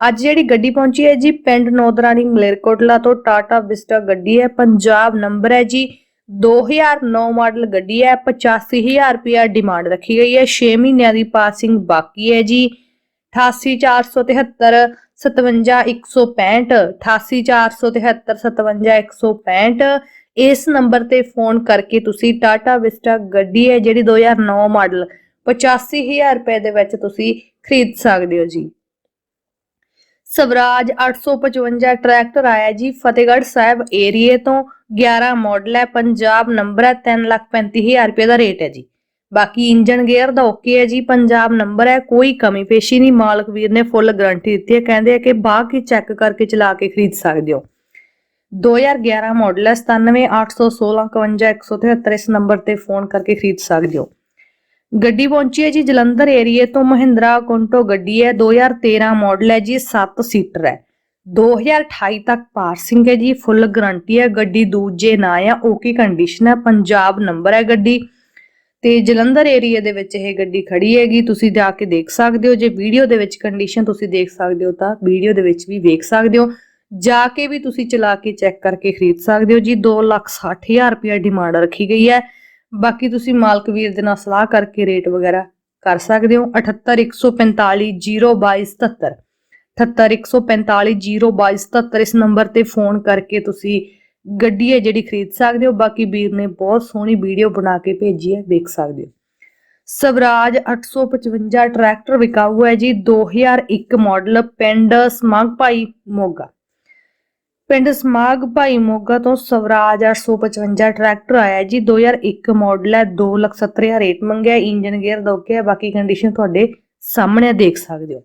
ਅੱਜ ਜਿਹੜੀ ਗੱਡੀ ਪਹੁੰਚੀ ਹੈ ਜੀ, ਪਿੰਡ ਨੌਦਰਾਣੀ ਮਲੇਰਕੋਟਲਾ ਤੋਂ ਟਾਟਾ ਵਿਸਟਾ ਗੱਡੀ ਹੈ, ਪੰਜਾਬ ਨੰਬਰ ਹੈ ਜੀ। 2009 ਮਾਡਲ ਗੱਡੀ ਹੈ 85000 ਰੁਪਿਆ ਡਿਮਾਂਡ ਰੱਖੀ ਗਈ ਹੈ 6 ਮਹੀਨਿਆਂ ਦੀ ਪਾਸਿੰਗ ਬਾਕੀ ਹੈ ਜੀ। 88473 57165 88473 57165 ਇਸ ਨੰਬਰ ਤੇ ਫੋਨ ਕਰਕੇ ਤੁਸੀਂ ਟਾਟਾ ਵਿਸਟਾ ਗੱਡੀ ਹੈ, ਜਿਹੜੀ 2009 ਮਾਡਲ 85000 ਰੁਪਏ ਦੇ ਵਿੱਚ ਤੁਸੀਂ ਖਰੀਦ ਸਕਦੇ ਹੋ ਜੀ। ਸਵਰਾਜ 855 ਟਰੈਕਟਰ ਆਇਆ ਜੀ ਫਤਿਹਗੜ੍ਹ ਸਾਹਿਬ ਏਰੀਏ ਤੋਂ 11 ਮਾਡਲ ਹੈ, ਪੰਜਾਬ ਨੰਬਰ ਹੈ 335000 ਰੁਪਏ ਦਾ ਰੇਟ ਹੈ ਜੀ। ਬਾਕੀ ਇੰਜਨ ਗੇਅਰ ਦਾ ਓਕੇ ਹੈ ਜੀ, ਪੰਜਾਬ ਨੰਬਰ ਹੈ, ਕੋਈ ਕਮੀ ਪੇਸ਼ੀ ਨਹੀਂ, ਮਾਲਕ ਵੀਰ ਨੇ ਫੁੱਲ ਗਾਰੰਟੀ ਦਿੱਤੀ ਹੈ, ਕਹਿੰਦੇ ਆ ਕਿ ਬਾਹ ਕੀ ਚੈੱਕ ਕਰਕੇ ਚਲਾ ਕੇ ਖਰੀਦ ਸਕਦੇ ਹੋ। 2011 ਮਾਡਲ ਹੈ 9781655173 ਇਸ ਨੰਬਰ ਤੇ ਫੋਨ ਕਰਕੇ ਖਰੀਦ ਸਕਦੇ ਹੋ। ਗੱਡੀ ਪਹੁੰਚੀ ਹੈ ਜੀ ਜਲੰਧਰ ਏਰੀਏ ਤੋਂ ਮਹਿੰਦਰਾ ਕੁੰਟੋ ਗੱਡੀ ਹੈ 2013 ਮਾਡਲ ਹੈ ਜੀ 7 ਸੀਟਰ ਹੈ। 2028 ਤੱਕ ਪਾਰਸਿੰਗ ਹੈ ਜੀ, ਫੁੱਲ ਗਾਰੰਟੀ ਹੈ, ਗੱਡੀ ਦੂਜੇ ਨਾਂ ਆ ਓਕੇ ਕੰਡੀਸ਼ਨ ਹੈ? ਪੰਜਾਬ ਨੰਬਰ ਹੈ ਗੱਡੀ। ਤੇ ਜਲੰਧਰ ਏਰੀਆ ਦੇ ਵਿੱਚ ਇਹ ਗੱਡੀ ਖੜੀ ਹੈਗੀ, ਤੁਸੀਂ ਜਾ ਕੇ ਦੇਖ ਸਕਦੇ ਹੋ, ਜੇ ਵੀਡੀਓ ਦੇ ਵਿੱਚ ਕੰਡੀਸ਼ਨ ਤੁਸੀਂ ਦੇਖ ਸਕਦੇ ਹੋ, ਤਾਂ ਵੀਡੀਓ ਦੇ ਵਿੱਚ ਵੀ ਵੇਖ ਸਕਦੇ ਹੋ। ਜਾ ਕੇ ਵੀ ਤੁਸੀਂ ਚਲਾ ਕੇ ਚੈੱਕ ਕਰਕੇ ਖਰੀਦ ਸਕਦੇ ਹੋ ਜੀ 260000 ਰੁਪਏ ਡਿਮਾਂਡ ਰੱਖੀ ਗਈ ਹੈ। ਬਾਕੀ ਤੁਸੀਂ ਮਾਲਕ ਵੀਰ ਦੇ ਨਾਲ ਸਲਾਹ ਕਰਕੇ ਰੇਟ ਵਗੈਰਾ ਕਰ ਸਕਦੇ ਹੋ। 78145022277 78145022277 ਇਸ ਨੰਬਰ ਤੇ ਫੋਨ ਕਰਕੇ ਤੁਸੀਂ ਗੱਡੀ ਹੈ ਜਿਹੜੀ ਖਰੀਦ ਸਕਦੇ ਹੋ। ਬਾਕੀ ਵੀਰ ਨੇ ਬਹੁਤ ਸੋਹਣੀ ਵੀਡੀਓ ਬਣਾ ਕੇ ਭੇਜੀ ਹੈ, ਦੇਖ ਸਕਦੇ ਹੋ। ਸਵਰਾਜ 855 ਟਰੈਕਟਰ ਵਿਕਾਊ ਹੈ ਜੀ 2001 ਮਾਡਲ ਪਿੰਡ ਸਮਾਗ ਭਾਈ ਮੋਗਾ। ਪਿੰਡ ਸਮਾਗ ਭਾਈ ਮੋਗਾ ਤੋਂ ਸਵਰਾਜ 855 ਟਰੈਕਟਰ ਆਇਆ ਜੀ 2001 ਮਾਡਲ ਹੈ 270000 ਰੇਟ ਮੰਗਿਆ, ਇੰਜਨ ਗੇਅਰ ਦੋਕੇ ਹੈ, ਬਾਕੀ ਕੰਡੀਸ਼ਨ ਤੁਹਾਡੇ ਸਾਹਮਣੇ ਦੇਖ ਸਕਦੇ ਹੋ।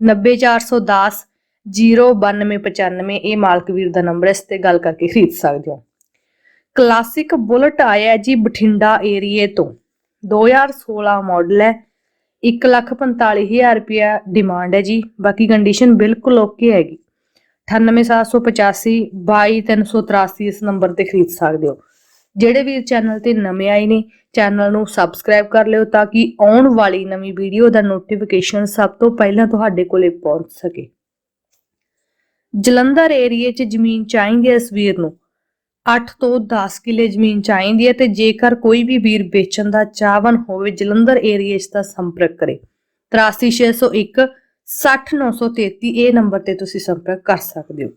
90410 09295 ਇਹ ਮਾਲਕ ਵੀਰ ਦਾ ਨੰਬਰ ਹੈ, ਇਸ ਤੇ ਗੱਲ ਕਰਕੇ ਖਰੀਦ ਸਕਦੇ ਹੋ। ਕਲਾਸਿਕ ਬੁਲਟ ਆਇਆ ਜੀ, ਬਠਿੰਡਾ ਏਰੀਏ ਤੋਂ। 2016 ਮਾਡਲ ਹੈ 145000 ਰੁਪਿਆ ਡਿਮਾਂਡ ਹੈ ਜੀ, ਬਾਕੀ ਕੰਡੀਸ਼ਨ ਬਿਲਕੁਲ ਓਕੇ ਹੈਗੀ। 98785 22383 ਇਸ ਨੰਬਰ ਤੇ ਖਰੀਦ ਸਕਦੇ ਹੋ ਜਿਹੜੇ ਵੀਰ ਚੈਨਲ ਤੇ ਨਵੇਂ ਆਏ ਨੇ ਚੈਨਲ ਨੂੰ ਸਬਸਕ੍ਰਾਈਬ ਕਰ ਲਿਓ ਤਾਂ ਕਿ ਆਉਣ ਵਾਲੀ ਨਵੀਂ ਵੀਡੀਓ ਦਾ ਨੋਟੀਫਿਕੇਸ਼ਨ ਸਭ ਤੋਂ ਪਹਿਲਾਂ ਤੁਹਾਡੇ ਕੋਲੇ ਪਹੁੰਚ ਸਕੇ ਜਲੰਧਰ ਏਰੀਏ 'ਚ ਜ਼ਮੀਨ ਚਾਹੀਦੀ ਹੈ ਇਸ ਵੀਰ ਨੂੰ 8 ਤੋਂ 10 ਕਿੱਲੇ ਜ਼ਮੀਨ ਚਾਹੀਦੀ ਹੈ ਤੇ ਜੇਕਰ ਕੋਈ ਵੀ ਵੀਰ ਵੇਚਣ ਦਾ ਚਾਹਵਨ ਹੋਵੇ ਜਲੰਧਰ ਏਰੀਏ 'ਚ ਤਾਂ ਸੰਪਰਕ ਕਰੇ 83601 60933 ਇਹ ਨੰਬਰ ਤੇ ਤੁਸੀਂ ਸੰਪਰਕ ਕਰ ਸਕਦੇ ਹੋ।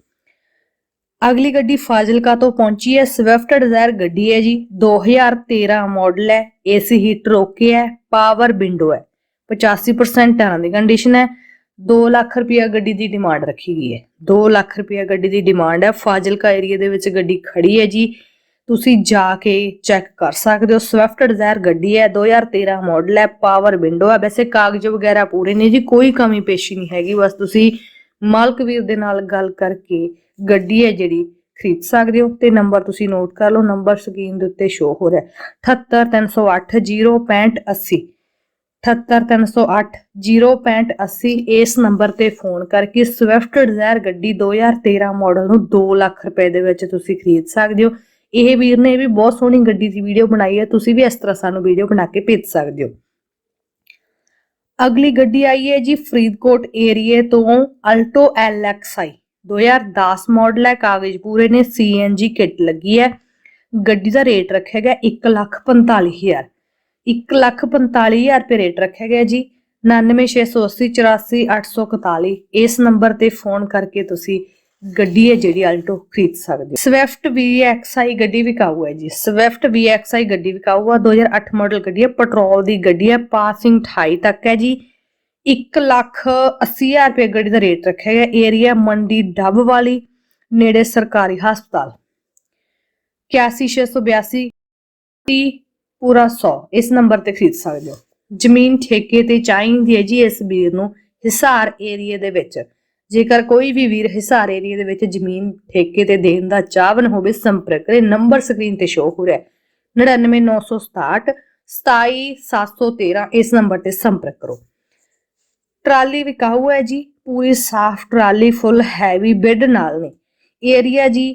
ਅਗਲੀ ਗੱਡੀ ਫਾਜ਼ਿਲਕਾ ਤੋਂ ਪਹੁੰਚੀ ਹੈ ਸਵਿਫਟ ਡਿਜ਼ਾਇਰ ਗੱਡੀ ਹੈ ਜੀ 2013 ਮਾਡਲ ਹੈ ਏਸੀ ਹੀਟਰ ਓਕੇ ਹੈ ਪਾਵਰ ਵਿੰਡੋ ਹੈ 85% ਟਾਇਰਾਂ ਦੀ ਕੰਡੀਸ਼ਨ ਹੈ 2 ਲੱਖ ਰੁਪਇਆ ਗੱਡੀ ਦੀ ਡਿਮਾਂਡ ਰੱਖੀ ਗਈ ਹੈ। 2 ਲੱਖ ਰੁਪਇਆ ਗੱਡੀ ਦੀ ਡਿਮਾਂਡ ਹੈ, ਫਾਜ਼ਿਲਕਾ ਏਰੀਆ ਦੇ ਵਿੱਚ ਗੱਡੀ ਖੜੀ ਹੈ ਜੀ ਤੁਸੀਂ ਜਾ ਕੇ ਚੈੱਕ ਕਰ ਸਕਦੇ ਹੋ। ਸਵਿਫਟ ਡਿਜ਼ਾਇਰ ਗੱਡੀ ਹੈ 2013 ਮਾਡਲ ਹੈ ਪਾਵਰ ਵਿੰਡੋ ਹੈ। ਵੈਸੇ ਕਾਗਜ਼ ਵਗੈਰਾ ਪੂਰੇ ਨੇ ਜੀ, ਕੋਈ ਕਮੀ ਪੇਸ਼ੀ ਨਹੀਂ ਹੈਗੀ। ਬਸ ਤੁਸੀਂ ਮਾਲਕ ਵੀਰ ਦੇ ਨਾਲ ਗੱਲ ਕਰਕੇ ਗੱਡੀ ਹੈ ਜਿਹੜੀ ਖਰੀਦ ਸਕਦੇ ਹੋ ਤੇ ਨੰਬਰ ਤੁਸੀਂ ਨੋਟ ਕਰ ਲਓ। ਨੰਬਰ ਸਕਰੀਨ ਦੇ ਉੱਤੇ ਸ਼ੋ ਹੋ ਰਿਹਾ 78308 06580 78308 06580 ਇਸ ਨੰਬਰ ਤੇ ਫੋਨ ਕਰਕੇ ਸਵਿਫਟ ਡਿਜ਼ਾਇਰ ਗੱਡੀ 2013 ਮਾਡਲ ਨੂੰ 2 ਲੱਖ ਰੁਪਏ ਦੇ ਵਿੱਚ ਤੁਸੀਂ ਖਰੀਦ ਸਕਦੇ ਹੋ। ਇਹ ਵੀਰ ਨੇ ਵੀ ਬਹੁਤ ਸੋਹਣੀ ਗੱਡੀ ਦੀ ਵੀਡੀਓ ਬਣਾਈ ਹੈ, ਤੁਸੀਂ ਵੀ ਇਸ ਤਰ੍ਹਾਂ ਸਾਨੂੰ ਵੀਡੀਓ ਬਣਾ ਕੇ ਭੇਜ ਸਕਦੇ ਹੋ। ਅਗਲੀ ਗੱਡੀ ਆਈ ਹੈ ਜੀ ਫਰੀਦਕੋਟ ਏਰੀਏ ਤੋਂ ਅਲਟੋ LXI 2010 ਮਾਡਲ ਹੈ, ਕਾਗਜ਼ ਪੂਰੇ ਨੇ CNG ਕਿੱਟ ਲੱਗੀ ਹੈ। ਗੱਡੀ ਦਾ ਰੇਟ ਰੱਖਿਆ ਗਿਆ 145000 145000 ਰੁਪਏ ਰੇਟ ਰੱਖਿਆ ਗਿਆ ਜੀ 9668844841 ਇਸ ਨੰਬਰ ਤੇ ਫੋਨ ਕਰਕੇ ਤੁਸੀਂ ਗੱਡੀ ਹੈ ਜਿਹੜੀ ਆਲਟੋ ਖਰੀਦ ਸਕਦੇ ਹੋ। ਸਵਿਫਟ VXI ਗੱਡੀ ਵਿਕਾਊ ਹੈ ਜੀ? ਸਵਿਫਟ VXI ਗੱਡੀ ਵਿਕਾਊ ਆ? 2008 ਮਾਡਲ ਗੱਡੀ ਹੈ ਪੈਟਰੋਲ ਦੀ ਗੱਡੀ ਹੈ ਪਾਸਿੰਗ 28 ਤੱਕ ਹੈ ਜੀ। 1 ਲੱਖ 80000 ਰੁਪਏ ਗੱਡੀ ਦਾ ਰੇਟ ਰੱਖਿਆ ਗਿਆ। ਏਰੀਆ ਮੰਡੀ ਡੱਬ ਵਾਲੀ, ਨੇੜੇ ਸਰਕਾਰੀ ਹਸਪਤਾਲ। 81682 30 ਪੂਰਾ 100 ਇਸ ਨੰਬਰ ਤੇ ਖਰੀਦ ਸਕਦੇ ਹੋ। ਜ਼ਮੀਨ ਠੇਕੇ ਤੇ ਚਾਹੀਦੀ ਹੈ ਜੀ ਇਸ ਵੀਰ ਨੂੰ, ਹਿਸਾਰ ਏਰੀਏ ਦੇ ਵਿੱਚ। ਜੇਕਰ ਕੋਈ ਵੀ ਵੀਰ ਹਿਸਾਰ ਏਰੀਆ ਦੇ ਵਿੱਚ ਜ਼ਮੀਨ ਠੇਕੇ ਤੇ ਦੇਣ ਦਾ ਚਾਹਵਨ ਹੋਵੇ, ਸੰਪਰਕ ਕਰੇ, ਨੰਬਰ ਸਕਰੀਨ ਤੇ ਸ਼ੋ ਹੋ ਰਿਹਾ ਹੈ। 99967 27713 ਇਸ ਨੰਬਰ ਤੇ ਸੰਪਰਕ ਕਰੋ। ਟਰਾਲੀ ਵਿਕਾਊ ਹੈ ਜੀ, ਪੂਰੀ ਸਾਫ਼ ਟਰਾਲੀ, ਫੁੱਲ ਹੈਵੀ ਬੈੱਡ ਨਾਲ ਨੇ। ਏਰੀਆ ਜੀ,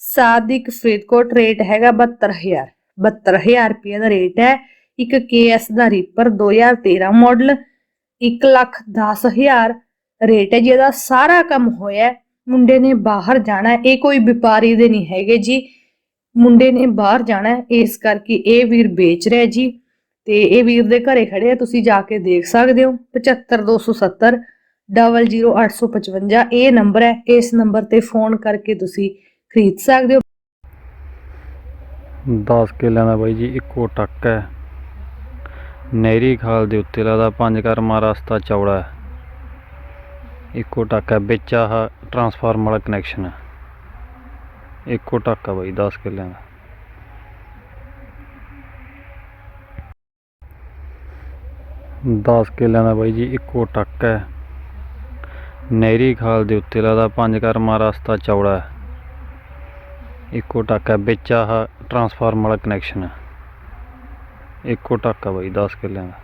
ਸਾਦਿਕ ਫਰੀਦਕੋਟ ਰੇਟ ਹੈਗਾ 72000 72000 ਰੁਪਏ ਦਾ ਰੇਟ ਹੈ। ਇੱਕ ਕੇਐਸ ਦਾ ਰੀਪਰ 2013 ਮਾਡਲ। 1 ਲੱਖ 10000 ਰੇਟ ਹੈ ਜੀ, ਇਹਦਾ ਸਾਰਾ ਕੰਮ ਹੋਇਆ ਮੁੰਡੇ ਨੇ ਬਾਹਰ ਜਾਣਾ ਇਹ ਕੋਈ ਵਪਾਰੀ ਦੇ ਨਹੀਂ ਹੈਗੇ ਜੀ। ਮੁੰਡੇ ਨੇ ਬਾਹਰ ਜਾਣਾ ਇਸ ਕਰਕੇ ਇਹ ਵੀਰ ਵੇਚ ਰਿਹਾ ਜੀ। ਤੇ ਇਹ ਵੀਰ ਦੇ ਘਰੇ ਖੜੇ ਆ ਤੁਸੀਂ ਜਾ ਕੇ ਦੇਖ ਸਕਦੇ ਹੋ। 75270 00855 ਇਹ ਨੰਬਰ ਹੈ। ਇਸ ਨੰਬਰ ਤੇ ਫੋਨ ਕਰਕੇ ਤੁਸੀਂ ਖਰੀਦ ਸਕਦੇ ਹੋ। 10 ਕਿੱਲਿਆਂ ਦਾ ਬਾਈ ਜੀ, ਇੱਕੋ ਟੱਕ ਹੈ। ਨਹਿਰੀ ਖਾਲ ਦੇ ਉੱਤੇ ਲੱਗਦਾ ਪੰਜ ਕਰਮਾ ਰਸਤਾ ਚੌੜਾ ਹੈ। ਇੱਕੋ ਟੱਕ ਹੈ ਵਿੱਚ ਆਹ ਟਰਾਂਸਫਾਰਮਰ ਵਾਲਾ ਕਨੈਕਸ਼ਨ ਹੈ ਇੱਕੋ ਟੱਕ ਹੈ ਬਾਈ 10 ਕਿੱਲਿਆਂ ਦਾ ਦਸ ਕਿੱਲਿਆਂ ਦਾ ਬਾਈ ਜੀ ਇੱਕੋ ਟੱਕ ਹੈ ਨਹਿਰੀ ਖਾਲ ਦੇ ਉੱਤੇ ਲੱਗਦਾ ਪੰਜ ਕਰਮਾ ਰਸਤਾ ਚੌੜਾ ਹੈ ਇੱਕੋ ਟੱਕ ਹੈ ਵਿੱਚ ਆਹ ਟਰਾਂਸਫਾਰਮਰ ਵਾਲਾ ਕਨੈਕਸ਼ਨ ਹੈ ਇੱਕੋ ਟੱਕ ਹੈ ਬਾਈ 10 ਕਿੱਲਿਆਂ ਦਾ